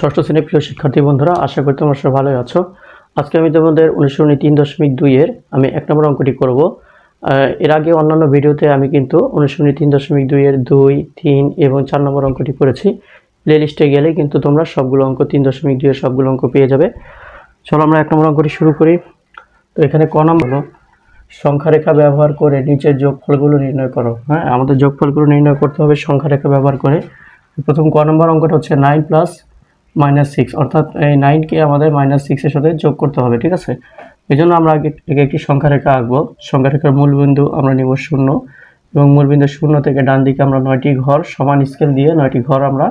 ষষ্ঠ শ্রেণির প্রিয় শিক্ষার্থী বন্ধুরা, আশা করি তোমরা সবাই ভালোই আছো। আজকে আমি তোমাদের অনুসরণী তিন দশমিক দুইয়ের আমি এক নম্বর অঙ্কটি করব। এর আগে অন্যান্য ভিডিওতে আমি কিন্তু অনুসরণী তিন দশমিক দুইয়ের দুই, তিন এবং চার নম্বর অঙ্কটি করেছি। প্লে লিস্টে গেলে কিন্তু তোমরা সবগুলো অঙ্ক, তিন দশমিক দুইয়ের সবগুলো অঙ্ক পেয়ে যাবে। চলো আমরা এক নম্বর অঙ্কটি শুরু করি। তো এখানে ক নম্বর হলো সংখ্যা রেখা ব্যবহার করে নিচের যোগফলগুলো নির্ণয় করো। হ্যাঁ আমাদের যোগফলগুলো নির্ণয় করতে হবে সংখ্যা রেখা ব্যবহার করে। প্রথম ক নম্বর অঙ্কটা হচ্ছে নাইন প্লাস মাইনাস সিক্স অর্থাৎ এই নাইনকে আমাদের মাইনাস সিক্সের সাথে যোগ করতে হবে, ঠিক আছে? এই জন্য আমরা আগে থেকে একটি সংখ্যা রেখা আঁকবো। সংখ্যা রেখার মূলবিন্দু আমরা নিব শূন্য এবং মূলবিন্দু শূন্য থেকে ডান দিকে আমরা নয়টি ঘর সমান স্কেল দিয়ে নয়টি ঘর আমরা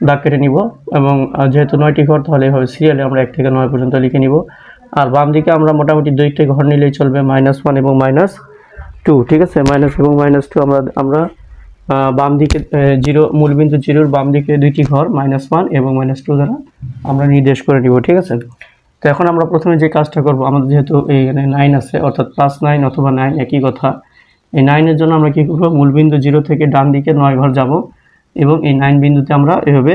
দাগ কেটে নিব এবং যেহেতু নয়টি ঘর, তাহলে এভাবে সিরিয়ালে আমরা এক থেকে নয় পর্যন্ত লিখে নিব। আর বাম দিকে আমরা মোটামুটি দুইটি ঘর নিলেই চলবে মাইনাস ওয়ান এবং মাইনাস টু ঠিক আছে? মাইনাস এবং মাইনাস টু আমরা আমরা বাম দিকে জিরো, মূলবিন্দু জিরোর বাম দিকে দুইটি ঘর মাইনাস ওয়ান এবং মাইনাস টু দ্বারা আমরা নির্দেশ করে নিব, ঠিক আছে? তো এখন আমরা প্রথমে যে কাজটা করব, আমাদের যেহেতু এইখানে নাইন আছে, অর্থাৎ প্লাস নাইন অথবা নাইন একই কথা। এই নাইনের জন্য আমরা কী করব, মূলবিন্দু জিরো থেকে ডান দিকে নয় ঘর যাব এবং এই নাইন বিন্দুতে আমরা এভাবে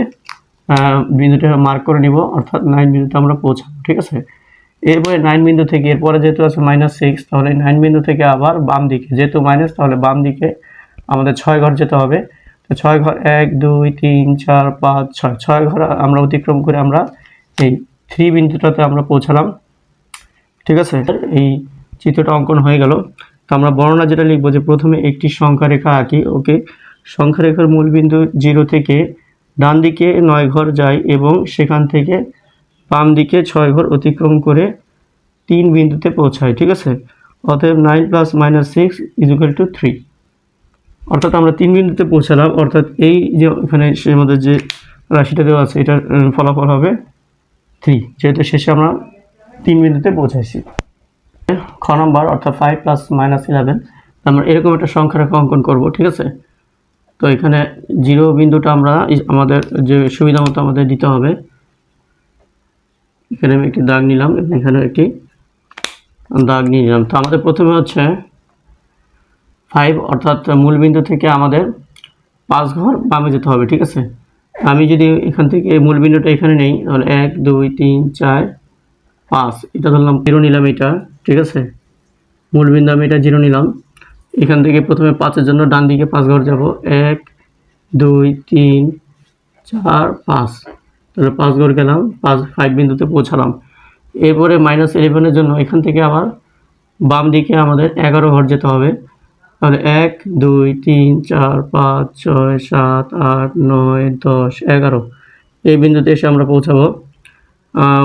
বিন্দুটা মার্ক করে নিব, অর্থাৎ নাইন বিন্দুতে আমরা পৌঁছাবো, ঠিক আছে? এরপরে নাইন বিন্দু থেকে, এরপরে যেহেতু আছে মাইনাস সিক্স তাহলে নাইন বিন্দু থেকে আবার বাম দিকে, যেহেতু মাইনাস তাহলে বাম দিকে আমাদের ছয় ঘর যেতে হবে। তো ছয় ঘর, এক, দুই, তিন, চার, পাঁচ, ছয়। ছয় ঘর আমরা অতিক্রম করে আমরা এই থ্রি বিন্দুটাতে আমরা পৌঁছালাম। ঠিক আছে? এই চিত্রটা অঙ্কন হয়ে গেল। তো আমরা বর্ণনা যেটা লিখব যে প্রথমে একটি সংখ্যা রেখা আঁকি, ওকে? সংখ্যা রেখার মূলবিন্দু জিরো থেকে ডান দিকে নয় ঘর যায় এবং সেখান থেকে বাম দিকে ছয় ঘর অতিক্রম করে তিন বিন্দুতে পৌঁছায়। ঠিক আছে? অতএব nine plus minus six equal to three. অর্থাৎ আমরা তিন বিন্দুতে পৌঁছালাম, অর্থাৎ এই যে এখানে সে মধ্যে যে রাশিটা দেওয়া আছে, এটার ফলাফল হবে থ্রি যেহেতু শেষে আমরা তিন বিন্দুতে পৌঁছাইছি। খ নম্বর, অর্থাৎ ফাইভ প্লাস মাইনাস ইলেভেন আমরা এরকম একটা সংখ্যা রেখা অঙ্কন করব, ঠিক আছে? তো এখানে জিরো বিন্দুটা আমরা আমাদের যে সুবিধা মতো আমাদের দিতে হবে। এখানে আমি একটি দাগ নিলাম, এখানে একটি দাগ নিয়ে নিলাম। তো আমাদের প্রথমে হচ্ছে ফাইভ অর্থাৎ মূলবিন্দু থেকে আমাদের পাঁচ ঘর বামে যেতে হবে, ঠিক আছে? আমি যদি এখান থেকে মূলবিন্দুটা এখানে নেই, তাহলে এক, দুই, তিন, চার, পাঁচ, এটা ধরলাম জিরো নিলাম এটা, ঠিক আছে? মূলবিন্দু আমি এটা জিরো নিলাম। এখান থেকে প্রথমে পাঁচের জন্য ডান দিকে পাঁচ ঘর যাব, এক, দুই, তিন, চার, পাঁচ। তাহলে পাঁচ ঘর গেলাম, পাঁচ ফাইভ বিন্দুতে পৌঁছালাম। এরপরে মাইনাস ইলেভেনের জন্য এখান থেকে আবার বাম দিকে আমাদের এগারো ঘর যেতে হবে। তাহলে এক, দুই, তিন, চার, পাঁচ, ছয়, সাত, আট, নয়, দশ, এগারো। এই বিন্দুতে এসে আমরা পৌঁছাবো।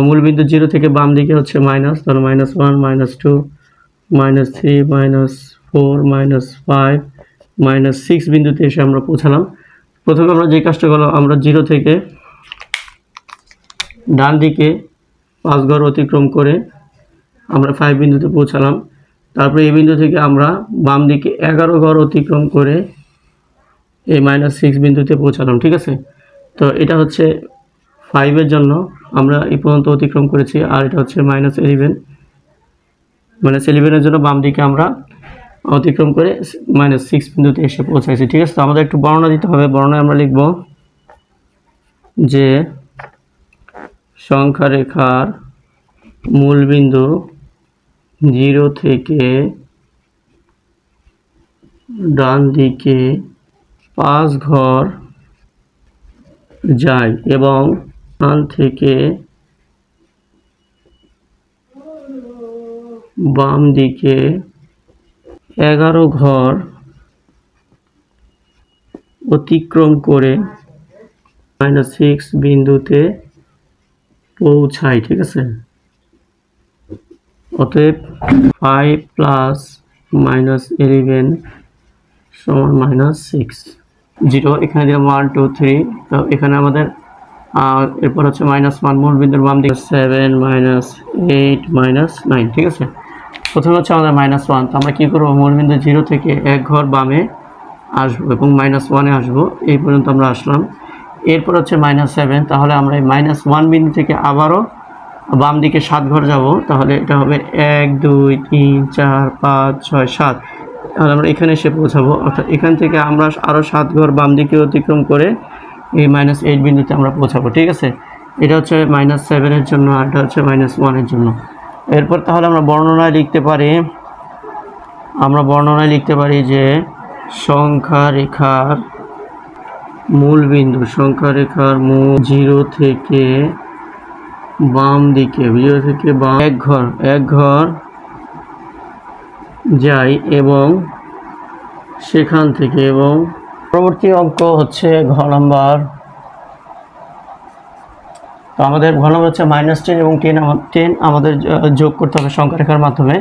মূল বিন্দু জিরো থেকে বাম দিকে হচ্ছে মাইনাস, তাহলে minus one, minus two, minus three, minus four, minus five, minus six বিন্দুতে এসে আমরা পৌঁছালাম। প্রথমে আমরা যে কাজটা করলাম, আমরা জিরো থেকে ডান দিকে পাঁচ ঘর অতিক্রম করে আমরা ফাইভ বিন্দুতে পৌঁছালাম। তারপরে এই বিন্দু থেকে আমরা বাম দিকে এগারো ঘর অতিক্রম করে এই মাইনাস সিক্স বিন্দুতে পৌঁছালাম, ঠিক আছে? তো এটা হচ্ছে ফাইভের জন্য আমরা এই পর্যন্ত অতিক্রম করেছি, আর এটা হচ্ছে মাইনাস ইলেভেন মাইনাস ইলেভেনের জন্য বাম দিকে আমরা অতিক্রম করে মাইনাস সিক্স বিন্দুতে এসে পৌঁছাইছি, ঠিক আছে? তো আমাদের একটু বর্ণনা দিতে হবে। বর্ণনায় আমরা লিখব যে সংখ্যা রেখার মূলবিন্দু জিরো থেকে ডান দিকে পাঁচ ঘর যায় এবং ডান থেকে বাম দিকে এগারো ঘর অতিক্রম করে মাইনাস সিক্স বিন্দুতে পৌঁছায়, ঠিক আছে? অতএব ফাইভ প্লাস মাইনাস ইলেভেন সমান মাইনাস সিক্স। জিরো, এখানে দিলাম ওয়ান, টু, থ্রি। তো এখানে আমাদের এরপর হচ্ছে মাইনাস ওয়ান মূল বিন্দুর বাম দিকে। Seven minus eight minus nine, ঠিক আছে? প্রথমে হচ্ছে আমাদের মাইনাস ওয়ান। তো আমরা কী করব? মূল বিন্দু জিরো থেকে এক ঘর বামে আসব এবং মাইনাস ওয়ানে আসব। এই পর্যন্ত আমরা আসলাম। এরপর হচ্ছে মাইনাস সেভেন। তাহলে আমরা এই মাইনাস ওয়ান বিন্দু থেকে আবারও বাম দিকে সাত ঘর যাব, তাহলে এটা হবে এক, দুই, তিন, চার, পাঁচ, ছয়, সাত। তাহলে আমরা এখানে এসে পৌঁছাবো। অর্থাৎ এখান থেকে আমরা আরও সাত ঘর বাম দিকে অতিক্রম করে এই মাইনাস এইট বিন্দুতে আমরা পৌঁছাবো, ঠিক আছে? এটা হচ্ছে মাইনাস সেভেনের জন্য আর এটা হচ্ছে মাইনাস ওয়ানের জন্য। এরপর তাহলে আমরা বর্ণনায় লিখতে পারি, আমরা বর্ণনায় লিখতে পারি যে সংখ্যা রেখার মূল বিন্দু, সংখ্যা রেখার মূল জিরো থেকে বাম দিকে জিরো থেকে বাম। এক ঘর এক ঘর যাই এবং সেখান থেকে এবং পরবর্তী অঙ্ক হচ্ছে ঘ নাম্বার তো আমাদের ঘ নাম্বার হচ্ছে মাইনাস টেন এবং টেন টেন আমাদের যোগ করতে হবে সংখ্যা রেখার মাধ্যমে।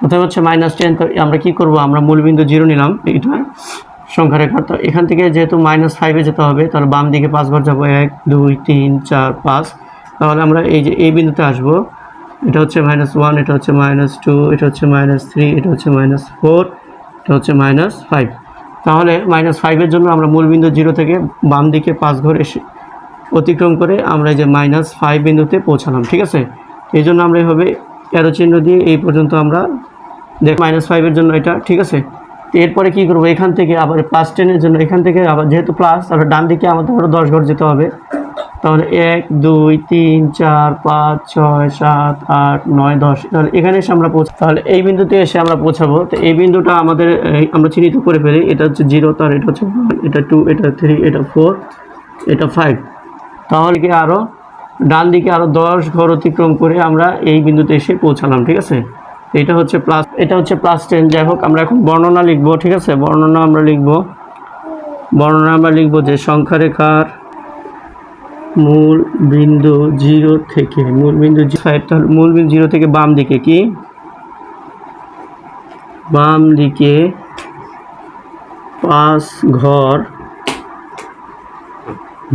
প্রথমে হচ্ছে মাইনাস টেন তো আমরা কি করব? আমরা মূলবিন্দু জিরো নিলাম এইটা সংখ্যা রেখা তো এখান থেকে যেহেতু মাইনাস ফাইভে যেতে হবে, তাহলে বাম দিকে পাঁচবার যাব, এক, দুই, তিন, চার, পাঁচ। তাহলে আমরা এই যে এই বিন্দুতে আসব। এটা হচ্ছে মাইনাস ওয়ান এটা হচ্ছে মাইনাস টু এটা হচ্ছে মাইনাস থ্রি এটা হচ্ছে মাইনাস ফোর এটা হচ্ছে মাইনাস ফাইভ তাহলে মাইনাস ফাইভের জন্য আমরা মূলবিন্দু জিরো থেকে বাম দিকে পাঁচ ঘর এসে অতিক্রম করে আমরা এই যে মাইনাস ফাইভ বিন্দুতে পৌঁছালাম, ঠিক আছে? এই জন্য আমরা এইভাবে অ্যারো চিহ্ন দিয়ে এই পর্যন্ত আমরা দেখ মাইনাস ফাইভের জন্য এটা, ঠিক আছে? এরপরে কী করব? এখান থেকে আবার প্লাস টেনের জন্য, এখান থেকে আবার যেহেতু প্লাস তাহলে ডান দিকে আমাদের আরও দশ ঘর যেতে হবে। তাহলে এক, দুই, তিন, চার, পাঁচ, ছয়, সাত, আট, নয়, দশ। তাহলে এখানে এসে আমরা পৌঁছ তাহলে এই বিন্দুতে এসে আমরা পৌঁছাবো। তো এই বিন্দুটা আমাদের আমরা চিহ্নিত করে ফেলি। এটা হচ্ছে জিরো, তার এটা হচ্ছে এটা টু, এটা থ্রি, এটা ফোর, এটা ফাইভ। তাহলে কি আরও ডান দিকে আরও দশ ঘর অতিক্রম করে আমরা এই বিন্দুতে এসে পৌঁছালাম, ঠিক আছে? এটা হচ্ছে প্লাস, এটা হচ্ছে প্লাস টেন। যাই হোক, আমরা এখন বর্ণনা লিখব, ঠিক আছে? বর্ণনা আমরা লিখব। বর্ণনা আমরা লিখব যে সংখ্যা রেখার মূল বিন্দু জিরো থেকে, মূল বিন্দু ফাইভ তাহলে মূল বিন্দু জিরো থেকে বাম দিকে কি? বাম দিকে পাঁচ ঘর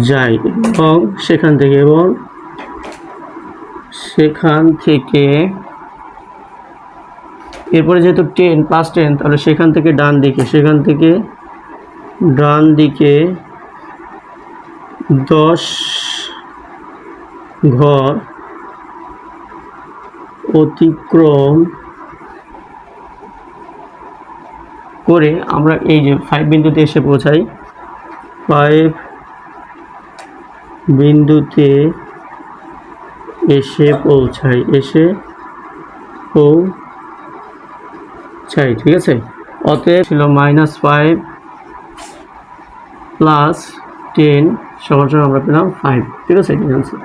যাই এবং সেখান থেকে এবং সেখান থেকে এরপরে যেহেতু টেন প্লাস টেন তাহলে সেখান থেকে ডান দিকে, সেখান থেকে ডান দিকে দশ ঘর অতিক্রম করে আমরা এই যে ফাইভ বিন্দুতে এসে পৌঁছাই। ফাইভ বিন্দুতে এসে পৌঁছাই এসে পৌঁছাই, ঠিক আছে? অতএব ছিল মাইনাস ফাইভ প্লাস টেন সমান সমান আমরা পেলাম ফাইভ ঠিক আছে answer।